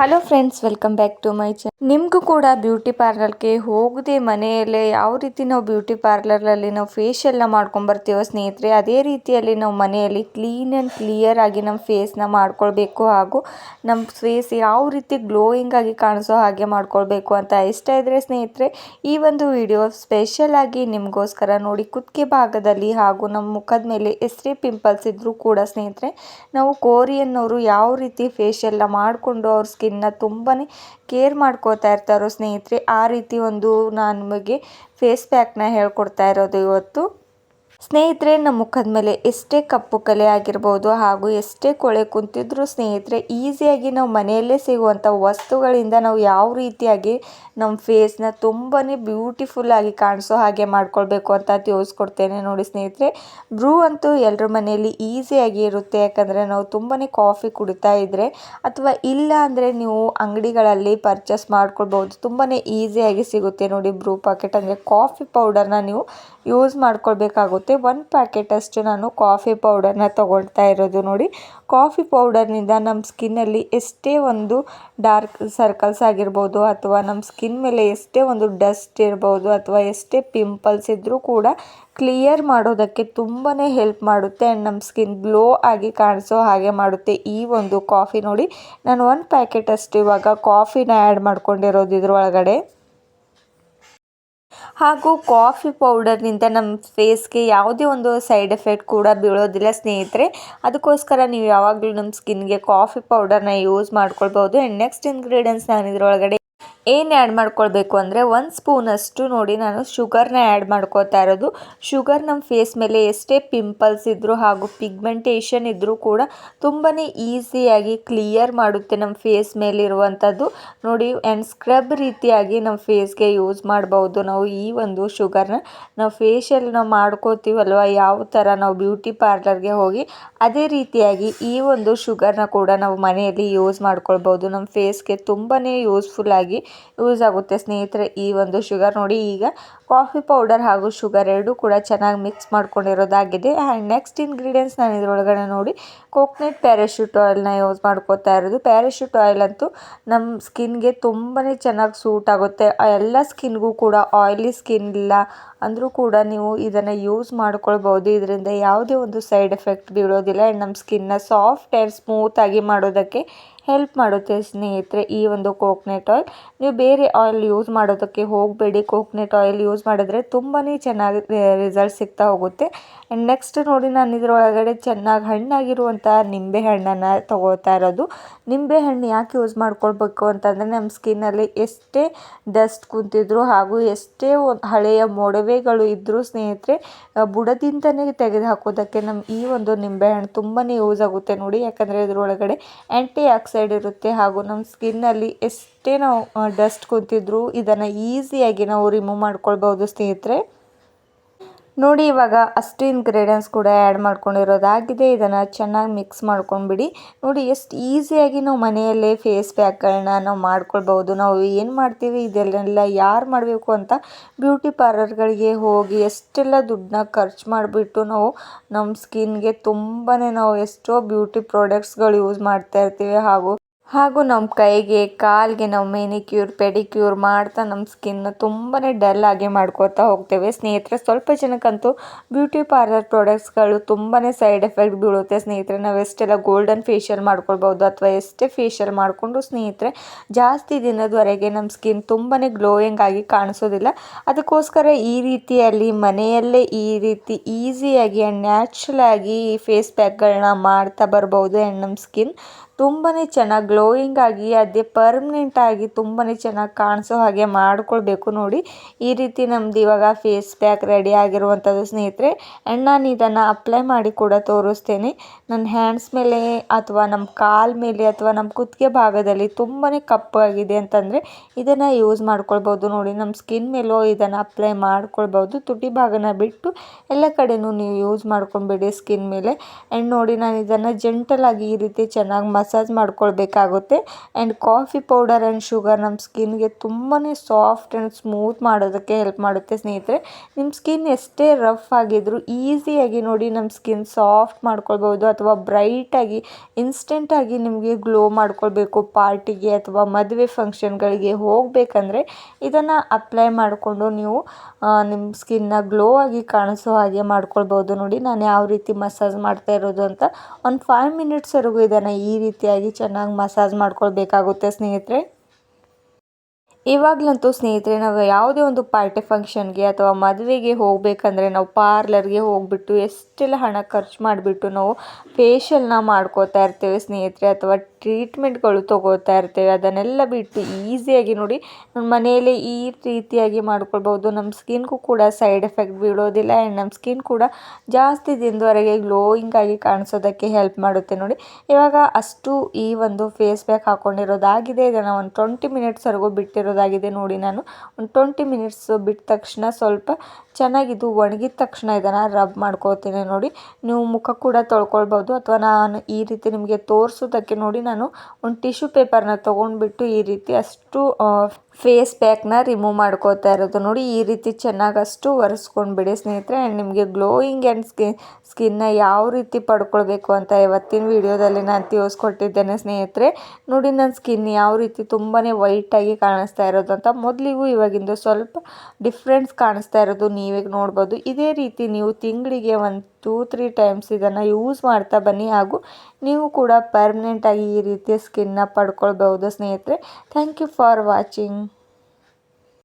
Hello friends welcome back to my channel ನಿಮಗೂ ಕೂಡ beauty ಪಾರ್ಲರ್ಗೆ ಹೋಗದೆ ಮನೆಯಲ್ಲೇ ಯಾವ ರೀತಿ ನಾವು ಬ್ಯೂಟಿ ಪಾರ್ಲರಲ್ಲಿ ನಾವು ಫೇಶಿಯಲ್ನ ಮಾಡ್ಕೊಂಬರ್ತೀವೋ ಸ್ನೇಹಿತರೆ, ಅದೇ ರೀತಿಯಲ್ಲಿ ನಾವು ಮನೆಯಲ್ಲಿ ಕ್ಲೀನ್ ಆ್ಯಂಡ್ ಕ್ಲಿಯರ್ ಆಗಿ ನಮ್ಮ ಫೇಸ್ನ ಮಾಡ್ಕೊಳ್ಬೇಕು ಹಾಗೂ ನಮ್ಮ ಫೇಸ್ ಯಾವ ರೀತಿ ಗ್ಲೋಯಿಂಗ್ ಆಗಿ ಕಾಣಿಸೋ ಹಾಗೆ ಮಾಡ್ಕೊಳ್ಬೇಕು ಅಂತ ಇಷ್ಟ ಇದ್ದರೆ ಸ್ನೇಹಿತರೆ, ಈ ಒಂದು ವಿಡಿಯೋ ಸ್ಪೆಷಲ್ ಆಗಿ ನಿಮಗೋಸ್ಕರ ನೋಡಿ ಕುತ್ತಿಗೆ ಭಾಗದಲ್ಲಿ ಹಾಗೂ ನಮ್ಮ ಮುಖದ ಮೇಲೆ ಎಷ್ಟೇ ಪಿಂಪಲ್ಸ್ ಇದ್ದರೂ ಕೂಡ ಸ್ನೇಹಿತರೆ, ನಾವು ಕೋರಿಯನ್ನವರು ಯಾವ ರೀತಿ ಫೇಶಿಯಲ್ನ ಮಾಡಿಕೊಂಡು ಅವ್ರ ಸ್ಕಿನ್ನ ತುಂಬಾ ಕೇರ್ ಮಾಡ್ಕೋತಾ ಇರ್ತಾರೋ ಸ್ನೇಹಿತರೆ, ಆ ರೀತಿ ಒಂದು ನಿಮಗೆ ಫೇಸ್ ಪ್ಯಾಕ್ನ ಹೇಳ್ಕೊಡ್ತಾ ಇರೋದು ಇವತ್ತು. ಸ್ನೇಹಿತರೆ, ನಮ್ಮ ಮುಖದ ಮೇಲೆ ಎಷ್ಟೇ ಕಪ್ಪು ಕಲೆ ಆಗಿರ್ಬೋದು ಹಾಗೂ ಎಷ್ಟೇ ಕೊಳೆ ಕುಂತಿದ್ರು ಸ್ನೇಹಿತರೆ, ಈಸಿಯಾಗಿ ನಾವು ಮನೆಯಲ್ಲೇ ಸಿಗುವಂಥ ವಸ್ತುಗಳಿಂದ ನಾವು ಯಾವ ರೀತಿಯಾಗಿ ನಮ್ಮ ಫೇಸ್ನ ತುಂಬಾ ಬ್ಯೂಟಿಫುಲ್ ಆಗಿ ಕಾಣಿಸೋ ಹಾಗೆ ಮಾಡ್ಕೊಳ್ಬೇಕು ಅಂತ ತಿಳಿಸ್ಕೊಡ್ತೇನೆ ನೋಡಿ ಸ್ನೇಹಿತರೆ. ಬ್ರೂ ಅಂತೂ ಎಲ್ಲರ ಮನೆಯಲ್ಲಿ ಈಸಿಯಾಗಿ ಇರುತ್ತೆ, ಯಾಕಂದರೆ ನಾವು ತುಂಬಾ ಕಾಫಿ ಕುಡಿತಾ ಇದ್ದರೆ ಅಥವಾ ಇಲ್ಲ ಅಂದರೆ ನೀವು ಅಂಗಡಿಗಳಲ್ಲಿ ಪರ್ಚೇಸ್ ಮಾಡ್ಕೊಳ್ಬೋದು ತುಂಬಾ ಈಸಿಯಾಗಿ ಸಿಗುತ್ತೆ ನೋಡಿ ಬ್ರೂ ಪಾಕೆಟ್. ಅಂದರೆ ಕಾಫಿ ಪೌಡರ್ನ ನೀವು ಯೂಸ್ ಮಾಡ್ಕೊಳ್ಬೇಕಾಗುತ್ತೆ. ಒಂದು ಪ್ಯಾಕೆಟ್ ಅಷ್ಟು ನಾನು ಕಾಫಿ ಪೌಡರ್ನ ತೊಗೊಳ್ತಾ ಇರೋದು ನೋಡಿ. ಕಾಫಿ ಪೌಡರ್ನಿಂದ ನಮ್ಮ ಸ್ಕಿನ್ನಲ್ಲಿ ಎಷ್ಟೇ ಒಂದು ಡಾರ್ಕ್ ಸರ್ಕಲ್ಸ್ ಆಗಿರ್ಬೋದು ಅಥವಾ ನಮ್ಮ ಸ್ಕಿನ್ ಮೇಲೆ ಎಷ್ಟೇ ಒಂದು ಡಸ್ಟ್ ಇರ್ಬೋದು ಅಥವಾ ಎಷ್ಟೇ ಪಿಂಪಲ್ಸ್ ಇದ್ದರೂ ಕೂಡ ಕ್ಲಿಯರ್ ಮಾಡೋದಕ್ಕೆ ತುಂಬಾ ಹೆಲ್ಪ್ ಮಾಡುತ್ತೆ ಆ್ಯಂಡ್ ನಮ್ಮ ಸ್ಕಿನ್ ಗ್ಲೋ ಆಗಿ ಕಾಣಿಸೋ ಹಾಗೆ ಮಾಡುತ್ತೆ ಈ ಒಂದು ಕಾಫಿ ನೋಡಿ. ನಾನು ಒಂದು ಪ್ಯಾಕೆಟ್ ಅಷ್ಟು ಇವಾಗ ಕಾಫಿನ ಆ್ಯಡ್ ಮಾಡ್ಕೊಂಡಿರೋದು ಇದ್ರೊಳಗಡೆ. ಹಾಗೂ ಕಾಫಿ ಪೌಡರ್ನಿಂದ ನಮ್ಮ ಫೇಸ್ಗೆ ಯಾವುದೇ ಒಂದು ಸೈಡ್ ಎಫೆಕ್ಟ್ ಕೂಡ ಬೀಳೋದಿಲ್ಲ ಸ್ನೇಹಿತರೆ. ಅದಕ್ಕೋಸ್ಕರ ನೀವು ಯಾವಾಗಲೂ ನಮ್ಮ ಸ್ಕಿನ್ಗೆ ಕಾಫಿ ಪೌಡರ್ನ ಯೂಸ್ ಮಾಡ್ಕೊಳ್ಬೋದು ಆ್ಯಂಡ್ ನೆಕ್ಸ್ಟ್ ಇಂಗ್ರೀಡಿಯೆಂಟ್ಸ್ ನಾನು ಇದರೊಳಗಡೆ ಏನು ಆ್ಯಡ್ ಮಾಡ್ಕೊಳ್ಬೇಕು ಅಂದರೆ ಒಂದು ಸ್ಪೂನಷ್ಟು ನೋಡಿ ನಾನು ಶುಗರ್ನ ಆ್ಯಡ್ ಮಾಡ್ಕೋತಾ ಇರೋದು. ಶುಗರ್ ನಮ್ಮ ಫೇಸ್ ಮೇಲೆ ಎಷ್ಟೇ ಪಿಂಪಲ್ಸ್ ಇದ್ದರೂ ಹಾಗೂ ಪಿಗ್ಮೆಂಟೇಷನ್ ಇದ್ದರೂ ಕೂಡ ತುಂಬಾ ಈಸಿಯಾಗಿ ಕ್ಲಿಯರ್ ಮಾಡುತ್ತೆ ನಮ್ಮ ಫೇಸ್ ಮೇಲಿರುವಂಥದ್ದು. ನೋಡಿ ಆ್ಯಂಡ್ ಸ್ಕ್ರಬ್ ರೀತಿಯಾಗಿ ನಮ್ಮ ಫೇಸ್ಗೆ ಯೂಸ್ ಮಾಡ್ಬೋದು. ನಾವು ಈ ಒಂದು ಶುಗರ್ನ ನಾವು ಫೇಶಿಯಲ್ ನಾವು ಮಾಡ್ಕೋತೀವಲ್ವ, ಯಾವ ಥರ ನಾವು ಬ್ಯೂಟಿ ಪಾರ್ಲರ್ಗೆ ಹೋಗಿ ಅದೇ ರೀತಿಯಾಗಿ ಈ ಒಂದು ಶುಗರ್ನ ಕೂಡ ನಾವು ಮನೆಯಲ್ಲಿ ಯೂಸ್ ಮಾಡ್ಕೊಳ್ಬೋದು. ನಮ್ಮ ಫೇಸ್ಗೆ ತುಂಬಾ ಯೂಸ್ಫುಲ್ ಆಗಿ ಯೂಸ್ ಆಗುತ್ತೆ. ಸ್ನೇಹಿತರೆ, ಈ ಒಂದು ಶುಗರ್ ನೋಡಿ ಈಗ ಕಾಫಿ ಪೌಡರ್ ಹಾಗೂ ಶುಗರ್ ಎರಡೂ ಕೂಡ ಚೆನ್ನಾಗಿ ಮಿಕ್ಸ್ ಮಾಡ್ಕೊಂಡಿರೋದಾಗಿದೆ. ಆ್ಯಂಡ್ ನೆಕ್ಸ್ಟ್ ಇಂಗ್ರೀಡಿಯೆಂಟ್ಸ್ ನಾನು ಇದರೊಳಗಡೆ ನೋಡಿ ಕೋಕ್ನೆಟ್ ಪ್ಯಾರಾಶೂಟ್ ಆಯಿಲ್ನ ಯೂಸ್ ಮಾಡ್ಕೋತಾ ಇರೋದು. ಪ್ಯಾರಾಶೂಟ್ ಆಯಿಲ್ ಅಂತೂ ನಮ್ಮ ಸ್ಕಿನ್ಗೆ ತುಂಬಾ ಚೆನ್ನಾಗಿ ಸೂಟ್ ಆಗುತ್ತೆ. ಎಲ್ಲ ಸ್ಕಿನ್ಗೂ ಕೂಡ ಆಯಿಲಿ ಸ್ಕಿನ್ ಇಲ್ಲ ಅಂದರೂ ಕೂಡ ನೀವು ಇದನ್ನು ಯೂಸ್ ಮಾಡ್ಕೊಳ್ಬೋದು ಇದರಿಂದ ಯಾವುದೇ ಒಂದು ಸೈಡ್ ಎಫೆಕ್ಟ್ ಬೀಳೋದಿಲ್ಲ. ಆ್ಯಂಡ್ ನಮ್ಮ ಸ್ಕಿನ್ನ ಸಾಫ್ಟ್ ಆ್ಯಂಡ್ ಸ್ಮೂತಾಗಿ ಮಾಡೋದಕ್ಕೆ ಹೆಲ್ಪ್ ಮಾಡುತ್ತೆ ಸ್ನೇಹಿತರೆ ಈ ಒಂದು ಕೋಕ್ನೆಟ್ ಆಯಿಲ್ ನೀವು ಬೇರೆ ಆಯಿಲ್ ಯೂಸ್ ಮಾಡೋದಕ್ಕೆ ಹೋಗಬೇಡಿ. ಕೋಕ್ನೆಟ್ ಆಯಿಲ್ ಯೂಸ್ ಮಾಡಿದ್ರೆ ತುಂಬಾ ಚೆನ್ನಾಗಿ ರಿಸಲ್ಟ್ ಸಿಗ್ತಾ ಹೋಗುತ್ತೆ. ಆ್ಯಂಡ್ ನೆಕ್ಸ್ಟ್ ನೋಡಿ ನಾನು ಇದರೊಳಗಡೆ ಚೆನ್ನಾಗಿ ಹಣ್ಣಾಗಿರುವಂಥ ನಿಂಬೆ ಹಣ್ಣನ್ನು ತೊಗೋತಾ ಇರೋದು. ನಿಂಬೆ ಹಣ್ಣು ಯಾಕೆ ಯೂಸ್ ಮಾಡ್ಕೊಳ್ಬೇಕು ಅಂತಂದರೆ ನಮ್ಮ ಸ್ಕಿನ್ನಲ್ಲಿ ಎಷ್ಟೇ ಡಸ್ಟ್ ಕುಂತಿದ್ರು ಹಾಗೂ ಎಷ್ಟೇ ಹಳೆಯ ಹಳೆಯ ಮೊಡವೆಗಳು ಇದ್ದರೂ ಸ್ನೇಹಿತರೆ ಬುಡದಿಂದನೇ ತೆಗೆದು ಹಾಕೋದಕ್ಕೆ ನಮ್ಮ ಈ ಒಂದು ನಿಂಬೆಹಣ್ಣು ತುಂಬಾ ಯೂಸ್ ಆಗುತ್ತೆ ನೋಡಿ. ಯಾಕಂದರೆ ಇದರೊಳಗಡೆ ಆ್ಯಂಟಿ ಆಕ್ಸೈಡ್ ಇರುತ್ತೆ ಹಾಗೂ ನಮ್ಮ ಸ್ಕಿನ್ನಲ್ಲಿ ಎಷ್ಟೇ ನಾವು ಡಸ್ಟ್ ಕುಂತಿದ್ರು ಇದನ್ನು ಈಸಿಯಾಗಿ ನಾವು ರಿಮೂವ್ ಮಾಡ್ಕೊಳ್ಬೋದು ಸ್ನೇಹಿತರೆ. ನೋಡಿ, ಇವಾಗ ಅಷ್ಟು ಇನ್ಗ್ರೀಡಿಯೆಂಟ್ಸ್ ಕೂಡ ಆ್ಯಡ್ ಮಾಡ್ಕೊಂಡಿರೋದಾಗಿದೆ ಇದನ್ನು ಚೆನ್ನಾಗಿ ಮಿಕ್ಸ್ ಮಾಡ್ಕೊಂಡ್ಬಿಡಿ. ನೋಡಿ, ಎಷ್ಟು ಈಸಿಯಾಗಿ ನಾವು ಮನೆಯಲ್ಲೇ ಫೇಸ್ ಪ್ಯಾಕ್ಗಳನ್ನ ನಾವು ಮಾಡ್ಕೊಳ್ಬೋದು ನಾವು ಏನು ಮಾಡ್ತೀವಿ? ಇದೆಲ್ಲ ಯಾರು ಮಾಡಬೇಕು ಅಂತ ಬ್ಯೂಟಿ ಪಾರ್ಲರ್ಗಳಿಗೆ ಹೋಗಿ ಎಷ್ಟೆಲ್ಲ ದುಡ್ಡನ್ನ ಖರ್ಚು ಮಾಡಿಬಿಟ್ಟು ನಾವು ನಮ್ಮ ಸ್ಕಿನ್ಗೆ ತುಂಬಾ ನಾವು ಎಷ್ಟೋ ಬ್ಯೂಟಿ ಪ್ರಾಡಕ್ಟ್ಸ್ಗಳು ಯೂಸ್ ಮಾಡ್ತಾ ಇರ್ತೀವಿ. ಹಾಗೂ ಹಾಗೂ ನಮ್ಮ ಕೈಗೆ, ಕಾಲಿಗೆ ನಾವು ಮೆನಿಕ್ಯೂರ್, ಪೆಡಿಕ್ಯೂರ್ ಮಾಡ್ತಾ ನಮ್ಮ ಸ್ಕಿನ್ನ ತುಂಬನೇ ಡಲ್ ಆಗಿ ಮಾಡ್ಕೋತಾ ಹೋಗ್ತೇವೆ. ಸ್ನೇಹಿತರೆ, ಸ್ವಲ್ಪ ಜನಕ್ಕಂತೂ ಬ್ಯೂಟಿ ಪಾರ್ಲರ್ ಪ್ರಾಡಕ್ಟ್ಸ್ಗಳು ತುಂಬನೇ ಸೈಡ್ ಎಫೆಕ್ಟ್ ಬೀಳುತ್ತೆ. ಸ್ನೇಹಿತರೆ ನಾವು ಎಷ್ಟೆಲ್ಲ ಗೋಲ್ಡನ್ ಫೇಶಿಯಲ್ ಮಾಡ್ಕೊಳ್ಬೋದು ಅಥವಾ ಎಷ್ಟೇ ಫೇಶಿಯಲ್ ಮಾಡಿಕೊಂಡು ಸ್ನೇಹಿತರೆ, ಜಾಸ್ತಿ ದಿನದವರೆಗೆ ನಮ್ಮ ಸ್ಕಿನ್ ತುಂಬನೇ ಗ್ಲೋಯಿಂಗ್ ಆಗಿ ಕಾಣಿಸೋದಿಲ್ಲ. ಅದಕ್ಕೋಸ್ಕರ ಈ ರೀತಿಯಲ್ಲಿ ಮನೆಯಲ್ಲೇ ಈ ರೀತಿ ಈಸಿಯಾಗಿ ಆ್ಯಂಡ್ ನ್ಯಾಚುರಲ್ ಆಗಿ ಫೇಸ್ ಪ್ಯಾಕ್ಗಳನ್ನ ಮಾಡ್ತಾ ಬರ್ಬೋದು. ಆ್ಯಂಡ್ ನಮ್ಮ ಸ್ಕಿನ್ ತುಂಬಾ ಚೆನ್ನಾಗಿ ಗ್ಲೋಯಿಂಗ್ ಆಗಿ, ಅದೇ ಪರ್ಮನೆಂಟ್ ಆಗಿ ತುಂಬಾ ಚೆನ್ನಾಗಿ ಕಾಣಿಸೋ ಹಾಗೆ ಮಾಡಿಕೊಳ್ಬೇಕು ನೋಡಿ. ಈ ರೀತಿ ನಮ್ದು ಇವಾಗ ಫೇಸ್ ಪ್ಯಾಕ್ ರೆಡಿ ಆಗಿರುವಂಥದ್ದು ಸ್ನೇಹಿತರೆ ಆ್ಯಂಡ್ ನಾನು ಇದನ್ನು ಅಪ್ಲೈ ಮಾಡಿ ಕೂಡ ತೋರಿಸ್ತೇನೆ. ನನ್ನ ಹ್ಯಾಂಡ್ಸ್ ಮೇಲೆ ಅಥವಾ ನಮ್ಮ ಕಾಲ್ ಮೇಲೆ ಅಥವಾ ನಮ್ಮ ಕುತ್ತಿಗೆ ಭಾಗದಲ್ಲಿ ತುಂಬಾ ಕಪ್ಪಾಗಿದೆ ಅಂತಂದರೆ, ಇದನ್ನು ಯೂಸ್ ಮಾಡ್ಕೊಳ್ಬೋದು ನೋಡಿ. ನಮ್ಮ ಸ್ಕಿನ್ ಮೇಲೂ ಇದನ್ನು ಅಪ್ಲೈ ಮಾಡ್ಕೊಳ್ಬೋದು ತುಟಿ ಭಾಗನ ಬಿಟ್ಟು ಎಲ್ಲ ಕಡೆಯೂ ನೀವು ಯೂಸ್ ಮಾಡ್ಕೊಂಬಿಡಿ ಸ್ಕಿನ್ ಮೇಲೆ. ಆ್ಯಂಡ್ ನೋಡಿ, ನಾನು ಇದನ್ನು ಜೆಂಟಲಾಗಿ ಈ ರೀತಿ ಚೆನ್ನಾಗಿ ಮಸ್ massage ಮಾಡ್ಕೊಳ್ಬೇಕಾಗುತ್ತೆ. And coffee powder and sugar ನಮ್ಮ ಸ್ಕಿನ್ಗೆ ತುಂಬಾ ಸಾಫ್ಟ್ ಆ್ಯಂಡ್ ಸ್ಮೂತ್ ಮಾಡೋದಕ್ಕೆ ಹೆಲ್ಪ್ ಮಾಡುತ್ತೆ ಸ್ನೇಹಿತರೆ. ನಿಮ್ಮ ಸ್ಕಿನ್ ಎಷ್ಟೇ ರಫ್ ಆಗಿದ್ದರೂ ಈಸಿಯಾಗಿ ನೋಡಿ ನಮ್ಮ ಸ್ಕಿನ್ ಸಾಫ್ಟ್ ಮಾಡ್ಕೊಳ್ಬೋದು ಅಥವಾ ಬ್ರೈಟಾಗಿ ಇನ್ಸ್ಟೆಂಟಾಗಿ ನಿಮಗೆ ಗ್ಲೋ ಮಾಡ್ಕೊಳ್ಬೇಕು ಪಾರ್ಟಿಗೆ ಅಥವಾ ಮದುವೆ ಫಂಕ್ಷನ್ಗಳಿಗೆ ಹೋಗಬೇಕಂದ್ರೆ ಇದನ್ನು ಅಪ್ಲೈ ಮಾಡಿಕೊಂಡು ನೀವು ನಿಮ್ಮ ಸ್ಕಿನ್ನ ಗ್ಲೋ ಆಗಿ ಕಾಣಿಸೋ ಹಾಗೆ ಮಾಡ್ಕೊಳ್ಬೋದು ನೋಡಿ ನಾನು ಯಾವ ರೀತಿ ಮಸಾಜ್ ಮಾಡ್ತಾ ಇರೋದು ಅಂತ. ಒಂದು ಫೈವ್ ಮಿನಿಟ್ಸ್ವರೆಗೂ ಇದನ್ನು ಈ ರೀತಿಯಾಗಿ ಚೆನ್ನಾಗಿ ಮಸಾಜ್ ಮಾಡ್ಕೊಳ್ಬೇಕಾಗುತ್ತೆ ಸ್ನೇಹಿತರೆ. ಇವಾಗಲಂತೂ ಸ್ನೇಹಿತರೆ, ನಾವು ಯಾವುದೇ ಒಂದು ಪಾರ್ಟಿ ಫಂಕ್ಷನ್ಗೆ ಅಥವಾ ಮದುವೆಗೆ ಹೋಗಬೇಕಂದ್ರೆ ನಾವು ಪಾರ್ಲರ್ಗೆ ಹೋಗ್ಬಿಟ್ಟು ಎಷ್ಟೆಲ್ಲ ಹಣ ಖರ್ಚು ಮಾಡಿಬಿಟ್ಟು ನಾವು ಫೇಶಿಯಲ್ನ ಮಾಡ್ಕೋತಾ ಇರ್ತೇವೆ ಸ್ನೇಹಿತರೆ, ಅಥವಾ ಟ್ರೀಟ್ಮೆಂಟ್ಗಳು ತೊಗೋತಾ ಇರ್ತೇವೆ, ಅದನ್ನೆಲ್ಲ ಬಿಟ್ಟು ಈಸಿಯಾಗಿ ನೋಡಿ ನಮ್ಮ ಮನೆಯಲ್ಲೇ ಈ ರೀತಿಯಾಗಿ ಮಾಡ್ಕೊಳ್ಬೋದು ನಮ್ಮ ಸ್ಕಿನ್ಗೂ ಕೂಡ ಸೈಡ್ ಎಫೆಕ್ಟ್ ಬೀಳೋದಿಲ್ಲ ಆ್ಯಂಡ್ ನಮ್ಮ ಸ್ಕಿನ್ ಕೂಡ ಜಾಸ್ತಿ ದಿನದವರೆಗೆ ಗ್ಲೋಯಿಂಗ್ ಆಗಿ ಕಾಣಿಸೋದಕ್ಕೆ ಹೆಲ್ಪ್ ಮಾಡುತ್ತೆ ನೋಡಿ. ಇವಾಗ ಅಷ್ಟು ಈ ಒಂದು ಫೇಸ್ ಪ್ಯಾಕ್ ಹಾಕ್ಕೊಂಡಿರೋದಾಗಿದೆ ಇದನ್ನು ಒಂದು ಟ್ವೆಂಟಿ ಮಿನಿಟ್ಸ್ವರೆಗೂ ಬಿಟ್ಟಿರೋದಾಗಿದೆ ನೋಡಿ ನಾನು ಒಂದು ಟ್ವೆಂಟಿ ಮಿನಿಟ್ಸ್ ಬಿಟ್ಟ ತಕ್ಷಣ ಸ್ವಲ್ಪ ಚೆನ್ನಾಗಿದ್ದು, ಒಣಗಿದ ತಕ್ಷಣ ಇದನ್ನು ರಬ್ ಮಾಡ್ಕೋತೀನಿ ನೋಡಿ. ನೀವು ಮುಖ ಕೂಡ ತೊಳ್ಕೊಳ್ಬೋದು ಅಥವಾ ನಾನು ಈ ರೀತಿ ನಿಮಗೆ ತೋರಿಸೋದಕ್ಕೆ ನೋಡಿ ನಾನು ಒಂದು ಟಿಶ್ಯೂ ಪೇಪರ್ನ ತೊಗೊಂಡ್ಬಿಟ್ಟು ಈ ರೀತಿ ಅಷ್ಟು ಫೇಸ್ ಪ್ಯಾಕ್ನ ರಿಮೂವ್ ಮಾಡ್ಕೋತಾ ಇರೋದು ನೋಡಿ. ಈ ರೀತಿ ಚೆನ್ನಾಗಿ ಅಷ್ಟು ಒರೆಸ್ಕೊಂಡು ಬಿಡಿ ಸ್ನೇಹಿತರೆ. ಆ್ಯಂಡ್ ನಿಮಗೆ ಗ್ಲೋಯಿಂಗ್ ಆ್ಯಂಡ್ ಸ್ಕಿನ್ ಸ್ಕಿನ್ನ ಯಾವ ರೀತಿ ಪಡ್ಕೊಳ್ಬೇಕು ಅಂತ ಇವತ್ತಿನ ವಿಡಿಯೋದಲ್ಲಿ ನಾನು ತಿಳಿಸ್ಕೊಟ್ಟಿದ್ದೇನೆ ಸ್ನೇಹಿತರೆ. ನೋಡಿ ನನ್ನ ಸ್ಕಿನ್ ಯಾವ ರೀತಿ ತುಂಬಾ ವೈಟಾಗಿ ಕಾಣಿಸ್ತಾ ಇರೋದು ಅಂತ. ಮೊದಲಿಗೂ ಇವಾಗಿಂದು ಸ್ವಲ್ಪ ಡಿಫ್ರೆನ್ಸ್ ಕಾಣಿಸ್ತಾ ಇರೋದು ನೀವೇ ನೋಡ್ಬೋದು. ಇದೇ ರೀತಿ ನೀವು ತಿಂಗಳಿಗೆ ಒಂದು ಟೂ ತ್ರೀ ಟೈಮ್ಸ್ ಇದನ್ನು ಯೂಸ್ ಮಾಡ್ತಾ ಬನ್ನಿ. ಹಾಗೂ ನೀವು ಕೂಡ ಪರ್ಮನೆಂಟಾಗಿ ಈ ರೀತಿಯ ಸ್ಕಿನ್ನ ಪಡ್ಕೊಳ್ಬಹುದು ಸ್ನೇಹಿತರೆ. Thank you for watching